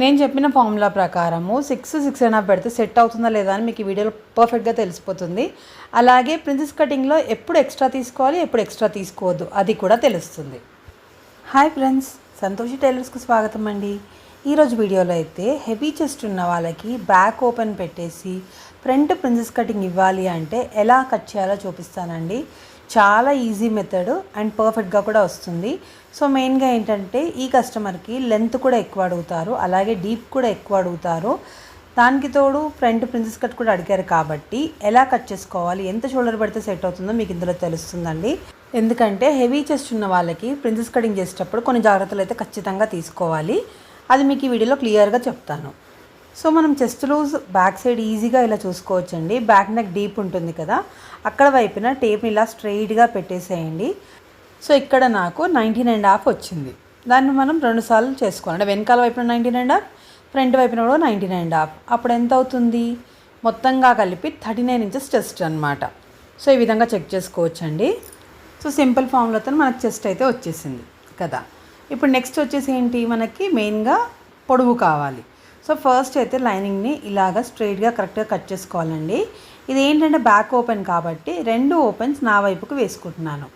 నేను చెప్పిన ఫార్ములా ప్రకారము సిక్స్ సిక్స్ అయినా పెడితే సెట్ అవుతుందా లేదా అని మీకు ఈ వీడియోలో పర్ఫెక్ట్గా తెలిసిపోతుంది. అలాగే ప్రిన్సెస్ కటింగ్లో ఎప్పుడు ఎక్స్ట్రా తీసుకోవాలి ఎప్పుడు ఎక్స్ట్రా తీసుకోవద్దు అది కూడా తెలుస్తుంది. హాయ్ ఫ్రెండ్స్ సంతోషి టైలర్స్కి స్వాగతం అండి. ఈరోజు వీడియోలో అయితే హెవీ చెస్ట్ ఉన్న వాళ్ళకి బ్యాక్ ఓపెన్ పెట్టేసి ఫ్రంట్ ప్రిన్సెస్ కటింగ్ ఇవ్వాలి అంటే ఎలా కట్ చేయాలో చూపిస్తానండి. చాలా ఈజీ మెథడ్ అండ్ పర్ఫెక్ట్గా కూడా వస్తుంది. సో మెయిన్గా ఏంటంటే ఈ కస్టమర్కి లెంత్ కూడా ఎక్కువ అడుగుతారు. అలాగే డీప్ కూడా ఎక్కువ అడుగుతారు. దానికి తోడు ఫ్రంట్ ప్రిన్సెస్ కట్ కూడా అడిగారు కాబట్టి ఎలా కట్ చేసుకోవాలి? ఎంత షోల్డర్ పెడితే సెట్ అవుతుందో మీకు ఇందులో తెలుస్తుందండి. ఎందుకంటే హెవీ చెస్ట్ ఉన్న వాళ్ళకి ప్రిన్సెస్ కటింగ్ చేసేటప్పుడు కొన్ని జాగ్రత్తలు అయితే ఖచ్చితంగా తీసుకోవాలి. అది మీకు ఈ వీడియోలో క్లియర్గా చెప్తాను. సో మనం చెస్ట్ లూజ్ బ్యాక్ సైడ్ ఈజీగా ఇలా చూసుకోవచ్చండి. బ్యాక్ నెక్ డీప్ ఉంటుంది కదా. అక్కడ వైపున టేప్ని ఇలా స్ట్రైట్గా పెట్టేసేయండి. సో ఇక్కడ నాకు నైన్టీన్ అండ్ హాఫ్ వచ్చింది. దాన్ని మనం రెండు సార్లు చేసుకోవాలి. అంటే వెనకాల వైపున నైన్టీన్ అండ్ హాఫ్ ఫ్రంట్ వైపున కూడా నైన్టీన్ అండ్ హాఫ్. అప్పుడు ఎంత అవుతుంది? మొత్తంగా కలిపి థర్టీ నైన్ ఇంచెస్ చెస్ట్ అనమాట సో ఈ విధంగా చెక్ చేసుకోవచ్చండి. సో సింపుల్ ఫామ్లతో మనకు చెస్ట్ అయితే వచ్చేసింది కదా. ఇప్పుడు నెక్స్ట్ వచ్చేసి ఏంటి? మనకి మెయిన్గా పొడవు కావాలి. సో ఫస్ట్ అయితే లైనింగ్ని ఇలాగ స్ట్రైట్గా కరెక్ట్గా కట్ చేసుకోవాలండి. ఇది ఏంటంటే బ్యాక్ ఓపెన్ కాబట్టి రెండు ఓపెన్స్ నా వైపుకు వేసుకుంటున్నాను.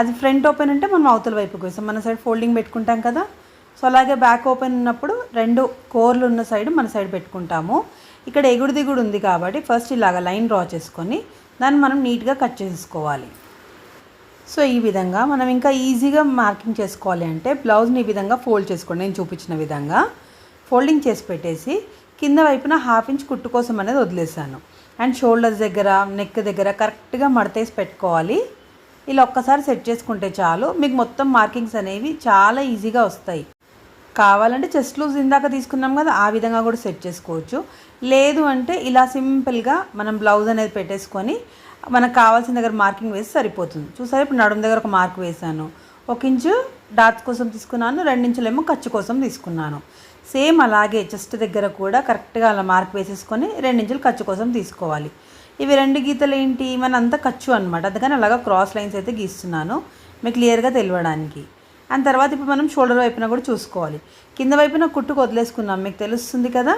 అది ఫ్రంట్ ఓపెన్ అంటే మనం అవతల వైపుకి వేస్తాం. మన సైడ్ ఫోల్డింగ్ పెట్టుకుంటాం కదా. సో అలాగే బ్యాక్ ఓపెన్ ఉన్నప్పుడు రెండు కోర్లు ఉన్న సైడ్ మన సైడ్ పెట్టుకుంటాము. ఇక్కడ ఎగుడు దిగుడు ఉంది కాబట్టి ఫస్ట్ ఇలాగ లైన్ డ్రా చేసుకొని దాన్ని మనం నీట్గా కట్ చేసుకోవాలి. సో ఈ విధంగా మనం ఇంకా ఈజీగా మార్కింగ్ చేసుకోవాలి అంటే బ్లౌజ్ని ఈ విధంగా ఫోల్డ్ చేసుకోండి. నేను చూపించిన విధంగా. ఫోల్డింగ్ చేసి పెట్టేసి కింద వైపున హాఫ్ ఇంచ్ కుట్టు కోసం అనేది వదిలేసాను. అండ్ షోల్డర్స్ దగ్గర నెక్ దగ్గర కరెక్ట్గా మడతేసి పెట్టుకోవాలి. ఇలా ఒక్కసారి సెట్ చేసుకుంటే చాలు. మీకు మొత్తం మార్కింగ్స్ అనేవి చాలా ఈజీగా వస్తాయి. కావాలంటే చెస్ట్ లూజ్ ఇందాక తీసుకున్నాం కదా ఆ విధంగా కూడా సెట్ చేసుకోవచ్చు. లేదు అంటే ఇలా సింపుల్గా మనం బ్లౌజ్ అనేది పెట్టేసుకొని మనకు కావాల్సిన దగ్గర మార్కింగ్ వేసి సరిపోతుంది. చూసారు? ఇప్పుడు నడుము దగ్గర ఒక మార్క్ వేసాను. ఒక ఇంచు డాట్స్ కోసం తీసుకున్నాను రెండించులేమో ఖర్చు కోసం తీసుకున్నాను. సేమ్ అలాగే చెస్ట్ దగ్గర కూడా కరెక్ట్గా అలా మార్క్ వేసేసుకొని రెండించులు ఖర్చు కోసం తీసుకోవాలి. ఇవి రెండు గీతలు ఏంటి? మన అంతా ఖర్చు అనమాట అందుకని అలాగా క్రాస్ లైన్స్ అయితే గీస్తున్నాను మీకు క్లియర్గా తెలియడానికి అండ్ తర్వాత ఇప్పుడు మనం షోల్డర్ వైపున కూడా చూసుకోవాలి. కింద వైపున కుట్టుకు వదిలేసుకున్నాం. మీకు తెలుస్తుంది కదా?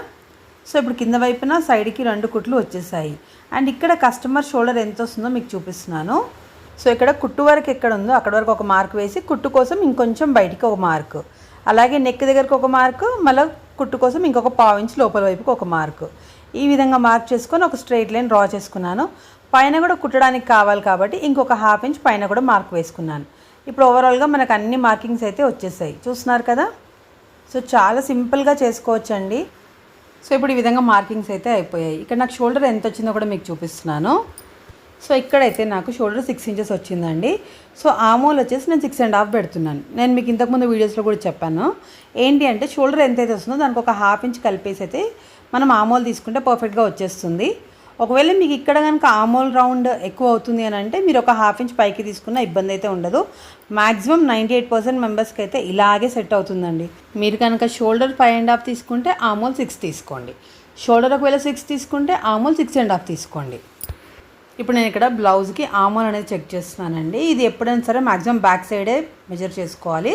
సో ఇప్పుడు కింద వైపున సైడ్కి రెండు కుట్లు వచ్చేసాయి. అండ్ ఇక్కడ కస్టమర్ షోల్డర్ ఎంత వస్తుందో మీకు చూపిస్తున్నాను. సో ఇక్కడ కుట్టు వరకు ఎక్కడ ఉందో అక్కడ వరకు ఒక మార్క్ వేసి కుట్టు కోసం ఇంకొంచెం బయటికి ఒక మార్క్ అలాగే నెక్ దగ్గరకు ఒక మార్కు మళ్ళీ కుట్టు కోసం ఇంకొక పావు ఇంచ్ లోపల వైపుకి ఒక మార్క్ ఈ విధంగా మార్క్ చేసుకొని ఒక స్ట్రైట్ లైన్ డ్రా చేసుకున్నాను. పైన కూడా కుట్టడానికి కావాలి కాబట్టి ఇంకొక హాఫ్ ఇంచ్ పైన కూడా మార్క్ వేసుకున్నాను. ఇప్పుడు ఓవరాల్గా మనకు అన్ని మార్కింగ్స్ అయితే వచ్చేసాయి. చూస్తున్నారు కదా? సో చాలా సింపుల్గా చేసుకోవచ్చండి. సో ఇప్పుడు ఈ విధంగా మార్కింగ్స్ అయితే అయిపోయాయి. ఇక్కడ నాకు షోల్డర్ ఎంత వచ్చిందో కూడా మీకు చూపిస్తున్నాను. సో ఇక్కడైతే నాకు షోల్డర్ సిక్స్ ఇంచెస్ వచ్చిందండి. సో ఆమోల్ వచ్చేసి నేను సిక్స్ అండ్ హాఫ్ పెడుతున్నాను. నేను మీకు ఇంతకుముందు వీడియోస్లో కూడా చెప్పాను. ఏంటి అంటే షోల్డర్ ఎంతైతే వస్తుందో దానికి ఒక హాఫ్ ఇంచ్ కలిపేసి అయితే మనం ఆమోల్ తీసుకుంటే పర్ఫెక్ట్గా వచ్చేస్తుంది. ఒకవేళ మీకు ఇక్కడ కనుక ఆమోల్ రౌండ్ ఎక్కువ అవుతుంది అని అంటే మీరు ఒక హాఫ్ ఇంచ్ పైకి తీసుకున్న ఇబ్బంది అయితే ఉండదు. మ్యాక్సిమం నైంటీ ఎయిట్ పర్సెంట్ మెంబర్స్కి అయితే ఇలాగే సెట్ అవుతుందండి. మీరు కనుక షోల్డర్ ఫైవ్ అండ్ హాఫ్ తీసుకుంటే ఆమోల్ సిక్స్ తీసుకోండి. షోల్డర్ ఒకవేళ సిక్స్ తీసుకుంటే ఆమోల్ సిక్స్ అండ్ హాఫ్ తీసుకోండి. ఇప్పుడు నేను ఇక్కడ బ్లౌజ్కి ఆమోల్ అనేది చెక్ చేస్తున్నానండి. ఇది ఎప్పుడైనా సరే మ్యాక్సిమం బ్యాక్ సైడే మెజర్ చేసుకోవాలి.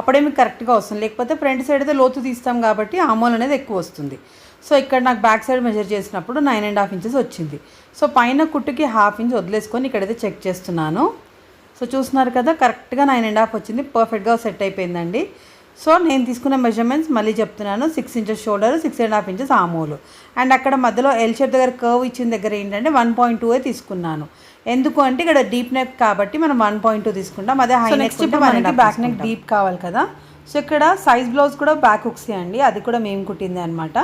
అప్పుడే మీకు కరెక్ట్గా వస్తుంది. లేకపోతే ఫ్రంట్ సైడ్ అయితే లోతు తీస్తాం కాబట్టి ఆమోల్ అనేది ఎక్కువ వస్తుంది. సో ఇక్కడ నాకు బ్యాక్ సైడ్ మెజర్ చేసినప్పుడు నైన్ అండ్ హాఫ్ ఇంచెస్ వచ్చింది. సో పైన కుట్టుకి హాఫ్ ఇంచ్ వదిలేసుకొని ఇక్కడైతే చెక్ చేస్తున్నాను. సో చూస్తున్నారు కదా కరెక్ట్గా నైన్ అండ్ హాఫ్ వచ్చింది. పర్ఫెక్ట్గా సెట్ అయిపోయిందండి. సో నేను తీసుకున్న మెజర్మెంట్స్ మళ్ళీ చెప్తున్నాను. Six inches shoulder six and half inches armhole and అక్కడ మధ్యలో ఎల్ షేప్ దగ్గర కర్వ్ ఇచ్చిన దగ్గర ఏంటంటే వన్ పాయింట్ టూ తీసుకున్నాను. ఎందుకు అంటే ఇక్కడ డీప్ నెక్ కాబట్టి మనం వన్ పాయింట్ టూ తీసుకుంటాం. అదే హై నెక్ మనకి బ్యాక్ నెక్ డీప్ కావాలి కదా. సో ఇక్కడ సైజ్ బ్లౌజ్ కూడా బ్యాక్ హుక్సీ అండి. అది కూడా మేము కుట్టింది అనమాట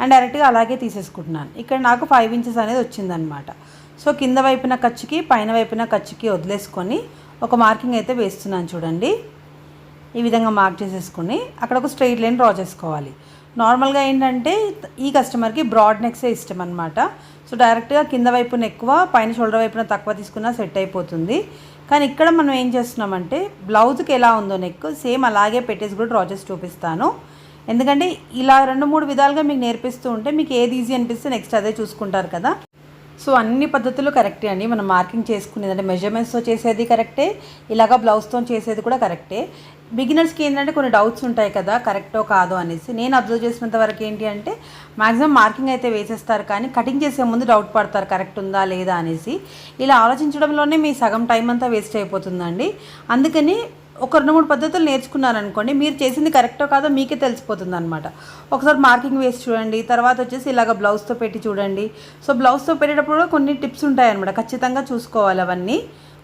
అండ్ డైరెక్ట్గా అలాగే తీసేసుకుంటున్నాను. ఇక్కడ నాకు ఫైవ్ ఇంచెస్ అనేది వచ్చిందనమాట సో కింద వైపున ఖర్చుకి పైన వైపున ఖర్చుకి వదిలేసుకొని ఒక మార్కింగ్ అయితే వేస్తున్నాను చూడండి. ఈ విధంగా మార్క్ చేసేసుకుని అక్కడ ఒక స్ట్రైట్ లైన్ డ్రా చేసుకోవాలి. నార్మల్గా ఏంటంటే ఈ కస్టమర్కి బ్రాడ్ నెక్సే ఇష్టం అనమాట సో డైరెక్ట్గా కింద వైపున ఎక్కువ పైన షోల్డర్ వైపున తక్కువ తీసుకున్నా సెట్ అయిపోతుంది. కానీ ఇక్కడ మనం ఏం చేస్తున్నామంటే బ్లౌజ్కి ఎలా ఉందో నెక్ సేమ్ అలాగే పెట్టేసి కూడా డ్రా చేసి చూపిస్తాను. ఎందుకంటే ఇలా రెండు మూడు విధాలుగా మీకు నేర్పిస్తూ ఉంటే మీకు ఏది ఈజీ అనిపిస్తే నెక్స్ట్ అదే చూసుకుంటారు కదా. సో అన్ని పద్ధతులు కరెక్టే అండి. మనం మార్కింగ్ చేసుకునేది అంటే మెజర్మెంట్స్తో చేసేది కరెక్టే ఇలాగా బ్లౌజ్తో చేసేది కూడా కరెక్టే బిగినర్స్కి ఏంటంటే కొన్ని డౌట్స్ ఉంటాయి కదా కరెక్టో కాదో అనేసి. నేను అబ్జర్వ్ చేసినంత వరకు ఏంటి అంటే మాక్సిమం మార్కింగ్ అయితే వేసేస్తారు కానీ కటింగ్ చేసే ముందు డౌట్ పడతారు కరెక్ట్ ఉందా లేదా అనేసి. ఇలా ఆలోచించడంలోనే మీ సగం టైం అంతా వేస్ట్ అయిపోతుందండి. అందుకని ఒక రెండు మూడు పద్ధతులు నేర్చుకున్నారనుకోండి మీరు చేసింది కరెక్టో కాదో మీకే తెలిసిపోతుంది అనమాట ఒకసారి మార్కింగ్ వేసి చూడండి తర్వాత వచ్చేసి ఇలాగ బ్లౌజ్తో పెట్టి చూడండి. సో బ్లౌజ్తో పెట్టేటప్పుడు కూడా కొన్ని టిప్స్ ఉంటాయన్నమాట. ఖచ్చితంగా చూసుకోవాలి అవన్నీ.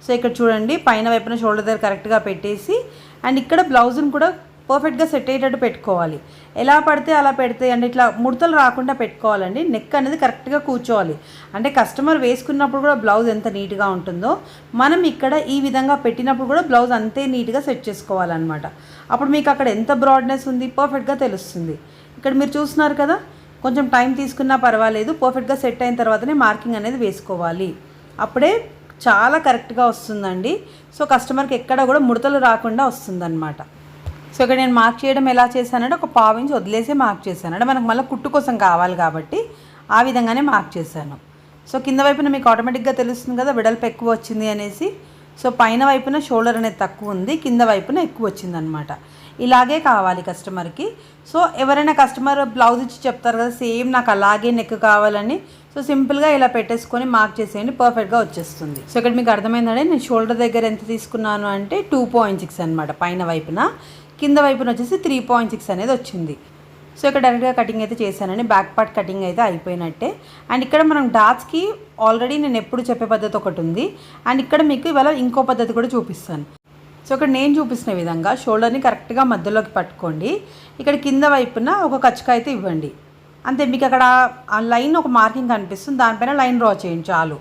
సో ఇక్కడ చూడండి పైన వైపున షోల్డర్ దగ్గర కరెక్ట్గా పెట్టేసి అండ్ ఇక్కడ బ్లౌజ్ని కూడా పర్ఫెక్ట్గా సెట్ అయ్యేటట్టు పెట్టుకోవాలి. ఎలా పడితే అలా పెడితే అంటే ఇట్లా ముడతలు రాకుండా పెట్టుకోవాలండి. నెక్ అనేది కరెక్ట్గా కూర్చోవాలి. అంటే కస్టమర్ వేసుకున్నప్పుడు కూడా బ్లౌజ్ ఎంత నీట్గా ఉంటుందో మనం ఇక్కడ ఈ విధంగా పెట్టినప్పుడు కూడా బ్లౌజ్ అంతే నీట్గా సెట్ చేసుకోవాలన్నమాట. అప్పుడు మీకు అక్కడ ఎంత బ్రాడ్నెస్ ఉంది పర్ఫెక్ట్గా తెలుస్తుంది. ఇక్కడ మీరు చూస్తున్నారు కదా కొంచెం టైం తీసుకున్నా పర్వాలేదు పర్ఫెక్ట్గా సెట్ అయిన తర్వాతనే మార్కింగ్ అనేది వేసుకోవాలి. అప్పుడే చాలా కరెక్ట్గా వస్తుందండి. సో కస్టమర్కి ఎక్కడ కూడా ముడతలు రాకుండా వస్తుందన్నమాట. సో ఇక్కడ నేను మార్క్ చేయడం ఎలా చేశానంటే ఒక పావు ఇంచ్ వదిలేసి మార్క్ చేశాను అంటే మనకు మళ్ళీ కుట్టు కోసం కావాలి కాబట్టి ఆ విధంగానే మార్క్ చేశాను. సో కింద వైపున మీకు ఆటోమేటిక్గా తెలుస్తుంది కదా వెడల్పు ఎక్కువ వచ్చింది అనేసి. సో పైన వైపున షోల్డర్ అనేది తక్కువ ఉంది కింద వైపున ఎక్కువ వచ్చిందనమాట ఇలాగే కావాలి కస్టమర్కి. సో ఎవరైనా కస్టమర్ బ్లౌజ్ ఇచ్చి చెప్తారు కదా సేమ్ నాకు అలాగే నెక్ కావాలని. సో సింపుల్గా ఇలా పెట్టేసుకొని మార్క్ చేసేయండి పర్ఫెక్ట్గా వచ్చేస్తుంది. సో ఇక్కడ మీకు అర్థమైందండి నేను షోల్డర్ దగ్గర ఎంత తీసుకున్నాను అంటే టూ పాయింట్ సిక్స్ అనమాట పైన వైపున. కింద వైపున వచ్చేసి త్రీ పాయింట్ సిక్స్ అనేది వచ్చింది. సో ఇక్కడ డైరెక్ట్గా కటింగ్ అయితే చేశానండి. బ్యాక్ పార్ట్ కటింగ్ అయితే అయిపోయినట్టే. అండ్ ఇక్కడ మనం డాట్స్కి ఆల్రెడీ నేను ఎప్పుడు చెప్పే పద్ధతి ఒకటి ఉంది. అండ్ ఇక్కడ మీకు ఇవాళ ఇంకో పద్ధతి కూడా చూపిస్తాను. సో ఇక్కడ నేను చూపిస్తున్న విధంగా షోల్డర్ని కరెక్ట్గా మధ్యలోకి పట్టుకోండి. ఇక్కడ కింద వైపున ఒక కచ్చక అయితే ఇవ్వండి. అంతే మీకు అక్కడ ఆ లైన్ ఒక మార్కింగ్ కనిపిస్తుంది. దానిపైన లైన్ డ్రా చేయండి చాలు.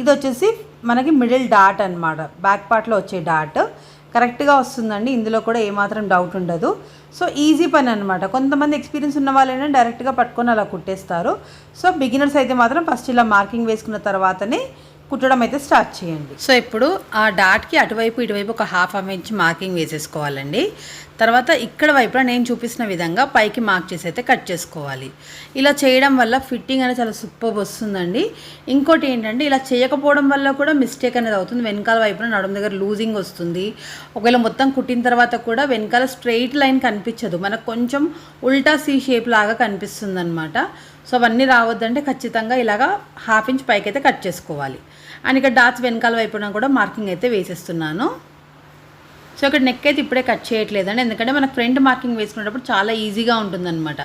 ఇది వచ్చేసి మనకి మిడిల్ డాట్ అనమాట బ్యాక్ పార్ట్లో వచ్చే డాట్ కరెక్ట్గా వస్తుందండి. ఇందులో కూడా ఏమాత్రం డౌట్ ఉండదు. సో ఈజీ పని అనమాట కొంతమంది ఎక్స్పీరియన్స్ ఉన్న వాళ్ళైనా డైరెక్ట్గా పట్టుకొని అలా కుట్టేస్తారు. సో బిగినర్స్ అయితే మాత్రం ఫస్ట్ ఇలా మార్కింగ్ వేసుకున్న తర్వాతనే కుట్టడం అయితే స్టార్ట్ చేయండి. సో ఇప్పుడు ఆ డాట్కి అటువైపు ఇటువైపు ఒక హాఫ్ హాఫ్ ఇంచ్ మార్కింగ్ వేసేసుకోవాలండి. తర్వాత ఇక్కడ వైపున నేను చూపిస్తున్న విధంగా పైకి మార్క్ చేసి అయితే కట్ చేసుకోవాలి. ఇలా చేయడం వల్ల ఫిట్టింగ్ అనేది చాలా సూపర్ వస్తుందండి. ఇంకోటి ఏంటంటే ఇలా చేయకపోవడం వల్ల కూడా మిస్టేక్ అనేది అవుతుంది. వెనకాల వైపున నడుము దగ్గర లూజింగ్ వస్తుంది. ఒకవేళ మొత్తం కుట్టిన తర్వాత కూడా వెనకాల స్ట్రెయిట్ లైన్ కనిపించదు. మనకు కొంచెం ఉల్టా సీ షేప్ లాగా కనిపిస్తుంది అనమాట సో అవన్నీ రావద్దంటే ఖచ్చితంగా ఇలాగా హాఫ్ ఇంచ్ పైకి అయితే కట్ చేసుకోవాలి. అండ్ ఇక్కడ డాట్స్ వెనకాల వైపున కూడా మార్కింగ్ అయితే వేసేస్తున్నాను. సో ఇక్కడ నెక్ అయితే ఇప్పుడే కట్ చేయట్లేదండి. ఎందుకంటే మనకు ఫ్రంట్ మార్కింగ్ వేసుకునేటప్పుడు చాలా ఈజీగా ఉంటుందన్నమాట.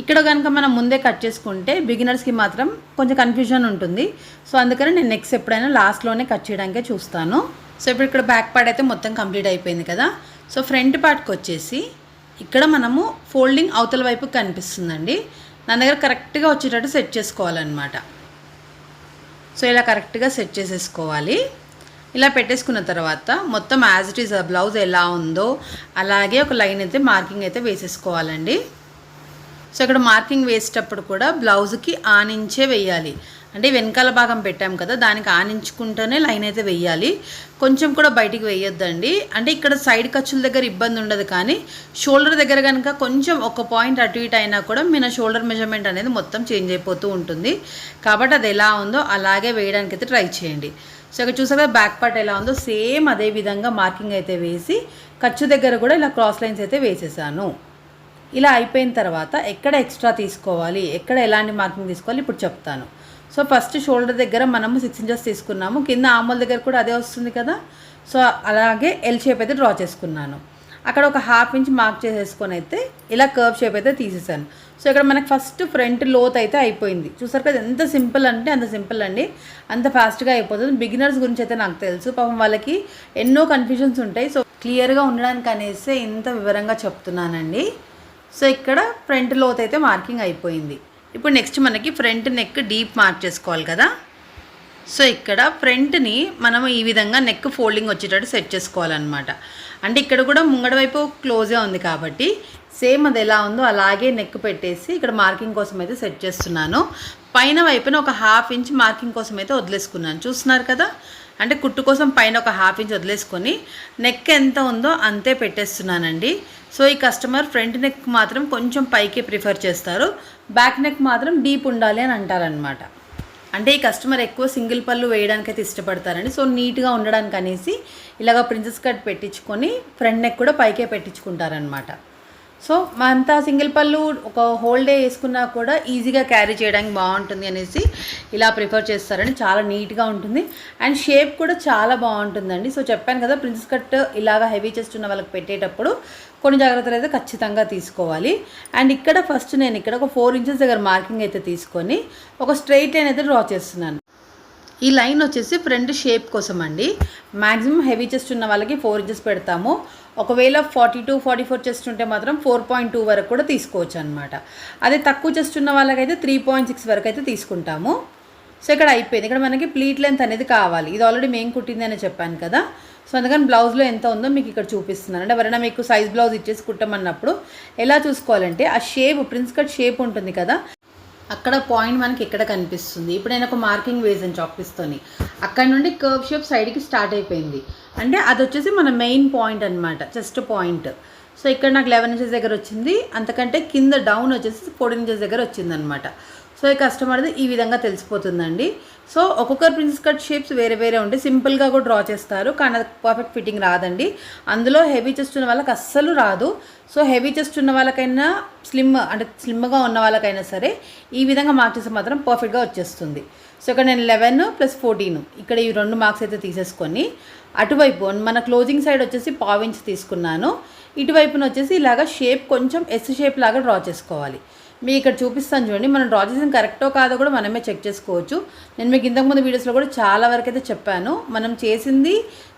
ఇక్కడ కనుక మనం ముందే కట్ చేసుకుంటే బిగినర్స్కి మాత్రం కొంచెం కన్ఫ్యూజన్ ఉంటుంది. సో అందుకని నేను నెక్స్ట్ ఎప్పుడైనా లాస్ట్లోనే కట్ చేయడానికే చూస్తాను. సో ఇప్పుడు ఇక్కడ బ్యాక్ పార్ట్ అయితే మొత్తం కంప్లీట్ అయిపోయింది కదా. సో ఫ్రంట్ పార్ట్కి వచ్చేసి ఇక్కడ మనము ఫోల్డింగ్ అవతల వైపు కనిపిస్తుందండి. నా దగ్గర కరెక్ట్గా వచ్చేటట్టు సెట్ చేసుకోవాలన్నమాట. సో ఇలా కరెక్ట్గా సెట్ చేసేసుకోవాలి. ఇలా పెట్టేసుకున్న తర్వాత మొత్తం యాజ్ ఇట్ ఈస్ బ్లౌజ్ ఎలా ఉందో అలాగే ఒక లైన్ అయితే మార్కింగ్ అయితే వేసేసుకోవాలండి. సో ఇక్కడ మార్కింగ్ వేసేటప్పుడు కూడా బ్లౌజ్కి ఆనించే వేయాలి. అంటే వెనకాల భాగం పెట్టాం కదా దానికి ఆనించుకుంటూనే లైన్ అయితే వేయాలి కొంచెం కూడా బయటికి వేయొద్దండి అంటే ఇక్కడ సైడ్ ఖర్చుల దగ్గర ఇబ్బంది ఉండదు కానీ షోల్డర్ దగ్గర కనుక కొంచెం ఒక పాయింట్ అటు ఇటు అయినా కూడా మన షోల్డర్ మెజర్మెంట్ అనేది మొత్తం చేంజ్ అయిపోతూ ఉంటుంది. కాబట్టి అది ఎలా ఉందో అలాగే వేయడానికి అయితే ట్రై చేయండి. సో ఇక్కడ చూసాక బ్యాక్ పార్ట్ ఎలా ఉందో? సేమ్ అదే విధంగా మార్కింగ్ అయితే వేసి ఖర్చు దగ్గర కూడా ఇలా క్రాస్ లైన్స్ అయితే వేసేసాను. ఇలా అయిపోయిన తర్వాత ఎక్కడ ఎక్స్ట్రా తీసుకోవాలి ఎక్కడ ఎలాంటి మార్కింగ్ తీసుకోవాలి ఇప్పుడు చెప్తాను. సో ఫస్ట్ షోల్డర్ దగ్గర మనము సిక్స్ ఇంచెస్ తీసుకున్నాము. కింద ఆమోల్ దగ్గర కూడా అదే వస్తుంది కదా. సో అలాగే ఎల్ షేప్ అయితే డ్రా చేసుకున్నాను. అక్కడ ఒక హాఫ్ ఇంచ్ మార్క్ చేసేసుకొని అయితే ఇలా కర్వ్ షేప్ అయితే తీసేసాను. సో ఇక్కడ మనకు ఫస్ట్ ఫ్రంట్ లోత్ అయితే అయిపోయింది. చూసారు కదా ఎంత సింపుల్ అంటే అంత సింపుల్ అండి. అంత ఫాస్ట్గా అయిపోతుంది. బిగినర్స్ గురించి అయితే నాకు తెలుసు. పాపం వాళ్ళకి ఎన్నో కన్ఫ్యూజన్స్ ఉంటాయి. సో క్లియర్గా ఉండడానికి అనేసి ఇంత వివరంగా చెప్తున్నానండి. సో ఇక్కడ ఫ్రంట్ లోత్ అయితే మార్కింగ్ అయిపోయింది. ఇప్పుడు నెక్స్ట్ మనకి ఫ్రంట్ నెక్ డీప్ మార్క్ చేసుకోవాలి కదా. సో ఇక్కడ ఫ్రంట్ని మనం ఈ విధంగా నెక్ ఫోల్డింగ్ వచ్చేటట్టు సెట్ చేసుకోవాలన్నమాట. అంటే ఇక్కడ కూడా ముంగడ వైపు క్లోజే ఉంది కాబట్టి సేమ్ అది ఎలా ఉందో అలాగే నెక్ పెట్టేసి ఇక్కడ మార్కింగ్ కోసం అయితే సెట్ చేస్తున్నాను. పైన వైపున ఒక హాఫ్ ఇంచ్ మార్కింగ్ కోసం అయితే వదిలేసుకున్నాను. చూస్తున్నారు కదా? అంటే కుట్టు కోసం పైన ఒక హాఫ్ ఇంచ్ వదిలేసుకొని నెక్ ఎంత ఉందో అంతే పెట్టేస్తున్నానండి. సో ఈ కస్టమర్ ఫ్రంట్ నెక్ మాత్రం కొంచెం పైకి ప్రిఫర్ చేస్తారు. బ్యాక్ నెక్ మాత్రం డీప్ ఉండాలి అని అంటారనమాట అంటే ఈ కస్టమర్ ఎక్కువ సింగిల్ పళ్ళు వేయడానికైతే ఇష్టపడతారండి. సో నీట్గా ఉండడానికి అనేసి ఇలాగ ప్రిన్సెస్ కట్ పెట్టించుకొని ఫ్రంట్ నెక్ కూడా పైకే పెట్టించుకుంటారనమాట సో అంతా సింగిల్ పళ్ళు ఒక హోల్ డే వేసుకున్నా కూడా ఈజీగా క్యారీ చేయడానికి బాగుంటుంది అనేసి ఇలా ప్రిఫర్ చేస్తారని చాలా నీట్గా ఉంటుంది. అండ్ షేప్ కూడా చాలా బాగుంటుందండి. సో చెప్పాను కదా ప్రిన్సెస్ కట్ ఇలాగా హెవీ చెస్ట్ ఉన్న వాళ్ళకి పెట్టేటప్పుడు కొన్ని జాగ్రత్తలు అయితే ఖచ్చితంగా తీసుకోవాలి. అండ్ ఇక్కడ ఫస్ట్ నేను ఇక్కడ ఒక ఫోర్ ఇంచెస్ దగ్గర మార్కింగ్ అయితే తీసుకొని ఒక స్ట్రైట్ లైన్ అయితే డ్రా చేస్తున్నాను. ఈ లైన్ వచ్చేసి ఫ్రంట్ షేప్ కోసం అండి. మ్యాక్సిమం హెవీ చెస్ట్ ఉన్న వాళ్ళకి ఫోర్ ఇంచెస్ పెడతాము. ఒకవేళ forty two forty four chest ఉంటే మాత్రం ఫోర్ పాయింట్ టూ వరకు కూడా తీసుకోవచ్చు అనమాట అదే తక్కువ చెస్ట్ ఉన్న వాళ్ళకైతే త్రీ పాయింట్ సిక్స్ వరకు అయితే తీసుకుంటాము. సో ఇక్కడ అయిపోయింది. ఇక్కడ మనకి ప్లీట్ లెంత్ అనేది కావాలి. ఇది ఆల్రెడీ మేము కుట్టిందని అని చెప్పాను కదా. సో అందుకని బ్లౌజ్లో ఎంత ఉందో మీకు ఇక్కడ చూపిస్తున్నాను. అంటే ఎవరైనా మీకు సైజ్ బ్లౌజ్ ఇచ్చేసి కుట్టమన్నప్పుడు ఎలా చూసుకోవాలంటే ఆ షేప్ ప్రిన్స్ కట్ షేప్ ఉంటుంది కదా. అక్కడ పాయింట్ మనకి ఇక్కడ కనిపిస్తుంది. ఇప్పుడు నేను ఒక మార్కింగ్ వేసాను చాక్పీస్తోని. అక్కడ నుండి కర్వ్ షేప్ సైడ్కి స్టార్ట్ అయిపోయింది. అంటే అది వచ్చేసి మన మెయిన్ పాయింట్ అనమాట చెస్ట్ పాయింట్ సో ఇక్కడ నాకు లెవెన్ ఇంచెస్ దగ్గర వచ్చింది. అంతకంటే కింద డౌన్ వచ్చేసి ఫోర్టీన్ ఇంచెస్ దగ్గర వచ్చింది అనమాట సో ఈ కస్టమర్ది ఈ విధంగా తెలిసిపోతుందండి. సో ఒక్కొక్కరు ప్రిన్స్ కట్ షేప్స్ వేరే వేరే ఉంటాయి. సింపుల్గా కూడా డ్రా చేస్తారు. కానీ అది పర్ఫెక్ట్ ఫిట్టింగ్ రాదండి. అందులో హెవీ చెస్ట్ ఉన్న వాళ్ళకి అస్సలు రాదు. సో హెవీ చెస్ట్ ఉన్న వాళ్ళకైనా స్లిమ్ అంటే స్లిమ్గా ఉన్న వాళ్ళకైనా సరే ఈ విధంగా మార్క్ చేస్తే మాత్రం పర్ఫెక్ట్గా వచ్చేస్తుంది. సో ఇక్కడ నేను లెవెన్ ప్లస్ ఫోర్టీన్. ఇక్కడ ఈ రెండు మార్క్స్ అయితే తీసేసుకొని అటువైపు మన క్లోజింగ్ సైడ్ వచ్చేసి పావించి తీసుకున్నాను. ఇటువైపున వచ్చేసి ఇలాగ షేప్ కొంచెం ఎస్ షేప్ లాగా డ్రా చేసుకోవాలి. మీకు ఇక్కడ చూపిస్తాను చూడండి. మనం డ్రా చేసిన కరెక్టో కాదో కూడా మనమే చెక్ చేసుకోవచ్చు. నేను మీకు ఇంతకుముందు వీడియోస్లో కూడా చాలా వరకు అయితే చెప్పాను. మనం చేసింది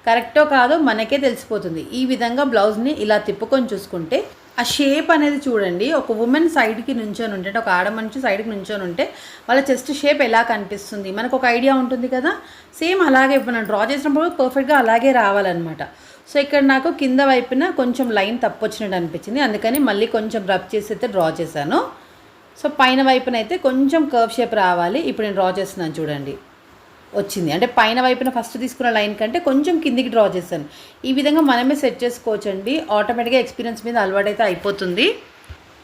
కరెక్టో కాదో మనకే తెలిసిపోతుంది. ఈ విధంగా బ్లౌజ్ని ఇలా తిప్పుకొని చూసుకుంటే ఆ షేప్ అనేది చూడండి. ఒక ఉమెన్ సైడ్కి నుంచొని ఉంటే ఒక ఆడ మనిషి సైడ్కి నుంచొని ఉంటే వాళ్ళ చెస్ట్ షేప్ ఎలా కనిపిస్తుంది? మనకు ఒక ఐడియా ఉంటుంది కదా? సేమ్ అలాగే మనం డ్రా చేసినప్పుడు పర్ఫెక్ట్గా అలాగే రావాలన్నమాట. సో ఇక్కడ నాకు కింద వైపున కొంచెం లైన్ తప్పొచ్చినట్టు అనిపించింది. అందుకని మళ్ళీ కొంచెం రబ్ చేసి అయితే డ్రా చేశాను. సో పైన వైపున అయితే కొంచెం కర్వ్ షేప్ రావాలి. ఇప్పుడు నేను డ్రా చేస్తున్నాను చూడండి. వచ్చింది. అంటే పైన వైపున ఫస్ట్ తీసుకున్న లైన్ కంటే కొంచెం కిందికి డ్రా చేశాను. ఈ విధంగా మనమే సెట్ చేసుకోవచ్చండి. ఆటోమేటిక్గా ఎక్స్పీరియన్స్ మీద అలవాటైతే అయిపోతుంది.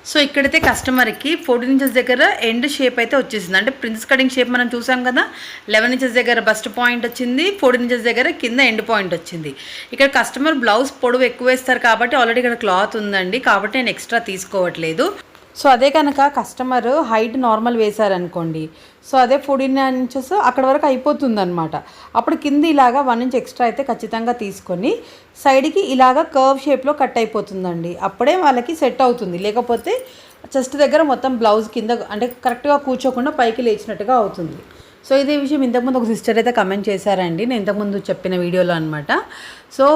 సో ఇక్కడైతే కస్టమర్కి ఫోర్టీన్ ఇంచెస్ దగ్గర ఎండ్ షేప్ అయితే వచ్చేసింది. అంటే ప్రిన్స్ కటింగ్ షేప్ మనం చూసాం కదా? లెవెన్ ఇంచెస్ దగ్గర బస్ట్ పాయింట్ వచ్చింది. ఫోర్టీన్ ఇంచెస్ దగ్గర కింద ఎండ్ పాయింట్ వచ్చింది. ఇక్కడ కస్టమర్ బ్లౌజ్ పొడవు ఎక్కువ వేస్తారు కాబట్టి ఆల్రెడీ ఇక్కడ క్లాత్ ఉందండి. కాబట్టి నేను ఎక్స్ట్రా తీసుకోవట్లేదు. సో అదే కనుక కస్టమర్ హైట్ నార్మల్ వేశారనుకోండి. సో అదే ఫోర్టీన్ ఇంచెస్ అక్కడ వరకు అయిపోతుంది అనమాట అప్పుడు కింద ఇలాగా వన్ ఇంచ్ ఎక్స్ట్రా అయితే ఖచ్చితంగా తీసుకొని సైడ్కి ఇలాగా కర్వ్ షేప్లో కట్ అయిపోతుందండి. అప్పుడే వాళ్ళకి సెట్ అవుతుంది. లేకపోతే చెస్ట్ దగ్గర మొత్తం బ్లౌజ్ కింద అంటే కరెక్ట్గా కూర్చోకుండా పైకి లేచినట్టుగా అవుతుంది. సో ఇదే విషయం ఇంతకుముందు ఒక సిస్టర్ అయితే కమెంట్ చేశారండి. నేను ఇంతకుముందు చెప్పిన వీడియోలో అనమాట సో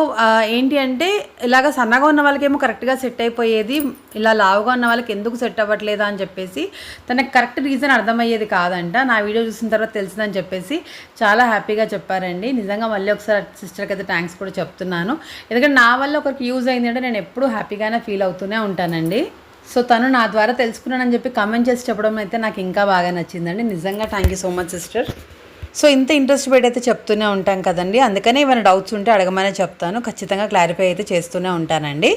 ఏంటి అంటే ఇలాగ సన్నగా ఉన్న వాళ్ళకేమో కరెక్ట్గా సెట్ అయిపోయేది ఇలా లావుగా ఉన్న వాళ్ళకి ఎందుకు సెట్ అవ్వట్లేదా అని చెప్పేసి తనకు కరెక్ట్ రీజన్ అర్థమయ్యేది కాదంట. నా వీడియో చూసిన తర్వాత తెలిసిందని చెప్పేసి చాలా హ్యాపీగా చెప్పారండి. నిజంగా మళ్ళీ ఒకసారి సిస్టర్కి అయితే థ్యాంక్స్ కూడా చెప్తున్నాను. ఎందుకంటే నా వల్ల ఒకరికి యూజ్ అయింది అంటే నేను ఎప్పుడూ హ్యాపీగానే ఫీల్ అవుతూనే ఉంటానండి. సో తను నా ద్వారా తెలుసుకున్నానని చెప్పి కమెంట్ చేసి చెప్పడం అయితే నాకు ఇంకా బాగా నచ్చిందండి. నిజంగా thank you so much sister so ఇంత ఇంట్రెస్ట్ పెట్టి అయితే చెప్తూనే ఉంటాం కదండి. అందుకనే ఏమైనా డౌట్స్ ఉంటే అడగమనే చెప్తాను. ఖచ్చితంగా క్లారిఫై అయితే చేస్తూనే ఉంటానండి.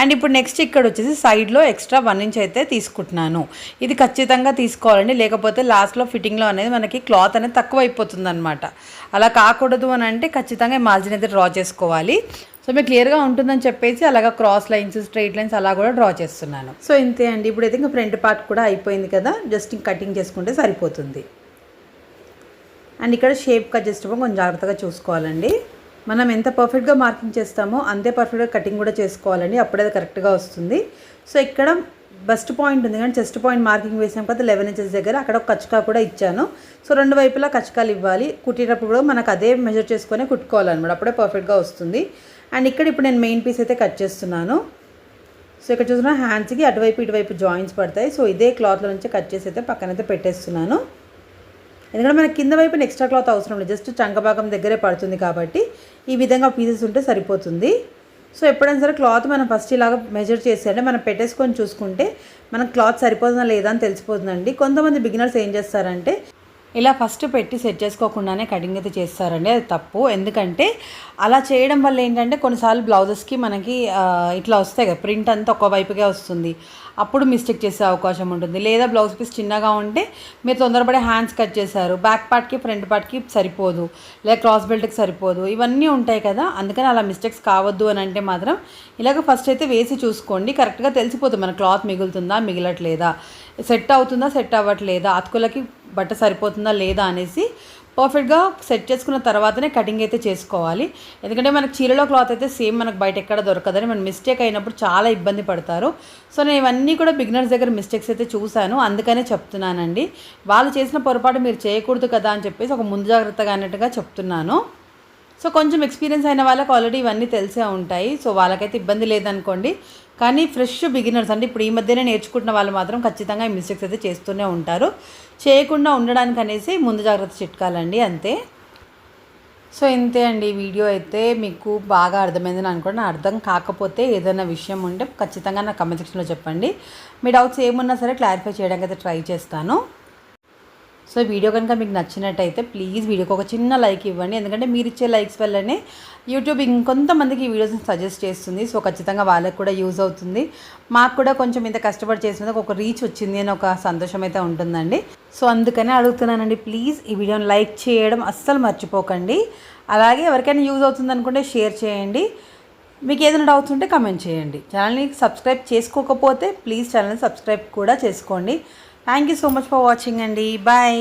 అండ్ ఇప్పుడు నెక్స్ట్ ఇక్కడ వచ్చేసి సైడ్లో ఎక్స్ట్రా వన్ ఇంచ్ అయితే తీసుకుంటున్నాను. ఇది ఖచ్చితంగా తీసుకోవాలండి. లేకపోతే లాస్ట్లో ఫిట్టింగ్లో అనేది మనకి క్లాత్ అనేది తక్కువ అయిపోతుంది అలా కాకూడదు అని అంటే ఖచ్చితంగా మార్జిన్ అయితే డ్రా చేసుకోవాలి. సో మీకు క్లియర్గా ఉంటుందని చెప్పేసి అలాగా క్రాస్ లైన్స్ స్ట్రైట్ లైన్స్ అలా కూడా డ్రా చేస్తున్నాను. సో ఇంతే అండి. ఇప్పుడైతే ఇంకా ఫ్రంట్ పార్ట్ కూడా అయిపోయింది కదా జస్ట్ ఇంక కటింగ్ చేసుకుంటే సరిపోతుంది. అండ్ ఇక్కడ షేప్ కట్ చేసేటప్పుడు కొంచెం జాగ్రత్తగా చూసుకోవాలండి. మనం ఎంత పర్ఫెక్ట్గా మార్కింగ్ చేస్తామో అంతే పర్ఫెక్ట్గా కటింగ్ కూడా చేసుకోవాలండి. అప్పుడే అది కరెక్ట్గా వస్తుంది. సో ఇక్కడ బస్ట్ పాయింట్ ఉంది కానీ చెస్ట్ పాయింట్ మార్కింగ్ వేసాం కదా లెవెన్ ఇంచెస్ దగ్గర అక్కడ ఒక కచ్చకా కూడా ఇచ్చాను. సో రెండు వైపులా కచ్చకాలు ఇవ్వాలి. కుట్టేటప్పుడు కూడా మనకు అదే మెజర్ చేసుకొని కుట్టుకోవాలన్నమాట. అప్పుడే పర్ఫెక్ట్గా వస్తుంది. అండ్ ఇక్కడ ఇప్పుడు నేను మెయిన్ పీస్ అయితే కట్ చేస్తున్నాను. సో ఇక్కడ చూసిన హ్యాండ్స్కి అటువైపు ఇటువైపు జాయింట్స్ పడతాయి. సో ఇదే క్లాత్లో నుంచి కట్ చేసి అయితే పక్కనైతే పెట్టేస్తున్నాను. ఎందుకంటే మనకి కింద వైపున ఎక్స్ట్రా క్లాత్ అవసరం లేదు. జస్ట్ చంక భాగం దగ్గరే పడుతుంది కాబట్టి ఈ విధంగా పీసెస్ ఉంటే సరిపోతుంది. సో ఎప్పుడైనా సరే క్లాత్ మనం ఫస్ట్ ఇలాగ మెజర్ చేసి అంటే మనం పెట్టేసుకొని చూసుకుంటే మనకు క్లాత్ సరిపోతుందా లేదా అని తెలిసిపోతుందండి. కొంతమంది బిగినర్స్ ఏం చేస్తారంటే ఇలా ఫస్ట్ పెట్టి సెట్ చేసుకోకుండానే కటింగ్ అయితే చేస్తారండి. అది తప్పు. ఎందుకంటే అలా చేయడం వల్ల ఏంటంటే కొన్నిసార్లు బ్లౌజెస్కి మనకి ఇట్లా వస్తాయి కదా ప్రింట్ అంతా ఒకవైపుగా వస్తుంది. అప్పుడు మిస్టేక్ చేసే అవకాశం ఉంటుంది. లేదా బ్లౌజ్ పీస్ చిన్నగా ఉంటే మీరు తొందరపడే హ్యాండ్స్ కట్ చేశారు. బ్యాక్ పార్ట్కి ఫ్రంట్ పార్ట్కి సరిపోదు. లేదా క్రాస్ బెల్ట్కి సరిపోదు. ఇవన్నీ ఉంటాయి కదా. అందుకని అలా మిస్టేక్స్ కావద్దు అని అంటే మాత్రం ఇలాగ ఫస్ట్ అయితే వేసి చూసుకోండి. కరెక్ట్గా తెలిసిపోతుంది. మన క్లాత్ మిగులుతుందా మిగలట్లేదా? సెట్ అవుతుందా సెట్ అవ్వట్లేదా? అతుకులకి బట్ట సరిపోతుందా లేదా అనేసి పర్ఫెక్ట్గా సెట్ చేసుకున్న తర్వాతనే కటింగ్ అయితే చేసుకోవాలి. ఎందుకంటే మనకి చీరలో క్లాత్ అయితే సేమ్ మనకు బయట ఎక్కడ దొరకదని మనం మిస్టేక్ అయినప్పుడు చాలా ఇబ్బంది పడతారు. సో నేను ఇవన్నీ కూడా బిగినర్స్ దగ్గర మిస్టేక్స్ అయితే చూశాను. అందుకనే చెప్తున్నానండి. వాళ్ళు చేసిన పొరపాటు మీరు చేయకూడదు కదా అని చెప్పేసి ఒక ముందు జాగ్రత్తగా అన్నట్టుగా చెప్తున్నాను. సో కొంచెం ఎక్స్పీరియన్స్ అయిన వాళ్ళకి ఆల్రెడీ ఇవన్నీ తెలిసే ఉంటాయి. సో వాళ్ళకైతే ఇబ్బంది లేదనుకోండి. కానీ ఫ్రెష్ బిగినర్స్ అంటే ఇప్పుడు ఈ మధ్యనే నేర్చుకుంటున్న వాళ్ళు మాత్రం ఖచ్చితంగా ఈ మిస్టేక్స్ అయితే చేస్తూనే ఉంటారు. చేయకుండా ఉండడానికి అనేసి ముందు జాగ్రత్త చిట్కాలండి అంతే. సో ఇంతే అండి వీడియో అయితే మీకు బాగా అర్థమైందని అనుకోండి అర్థం కాకపోతే ఏదైనా విషయం ఉంటే ఖచ్చితంగా నా కమెంట్ సెక్షన్లో చెప్పండి. మీ డౌట్స్ ఏమున్నా సరే క్లారిఫై చేయడానికి అయితే ట్రై చేస్తాను. సో వీడియో కనుక మీకు నచ్చినట్టయితే ప్లీజ్ వీడియోకి ఒక చిన్న లైక్ ఇవ్వండి. ఎందుకంటే మీరు ఇచ్చే లైక్స్ వల్లనే యూట్యూబ్ ఇంకొంతమందికి ఈ వీడియోస్ని సజెస్ట్ చేస్తుంది. సో ఖచ్చితంగా వాళ్ళకు కూడా యూజ్ అవుతుంది. మాకు కూడా కొంచెం ఇంత కష్టపడి చేసినందుకు ఒక రీచ్ వచ్చింది అని ఒక సంతోషం అయితే ఉంటుందండి. సో అందుకనే అడుగుతున్నానండి ప్లీజ్ ఈ వీడియోని లైక్ చేయడం అస్సలు మర్చిపోకండి. అలాగే ఎవరికైనా యూజ్ అవుతుంది అనుకుంటే షేర్ చేయండి. మీకు ఏదైనా డౌట్స్ ఉంటే కమెంట్ చేయండి. ఛానల్ని సబ్స్క్రైబ్ చేసుకోకపోతే ప్లీజ్ ఛానల్ని సబ్స్క్రైబ్ కూడా చేసుకోండి. Thank you so much for watching అండి. బాయ్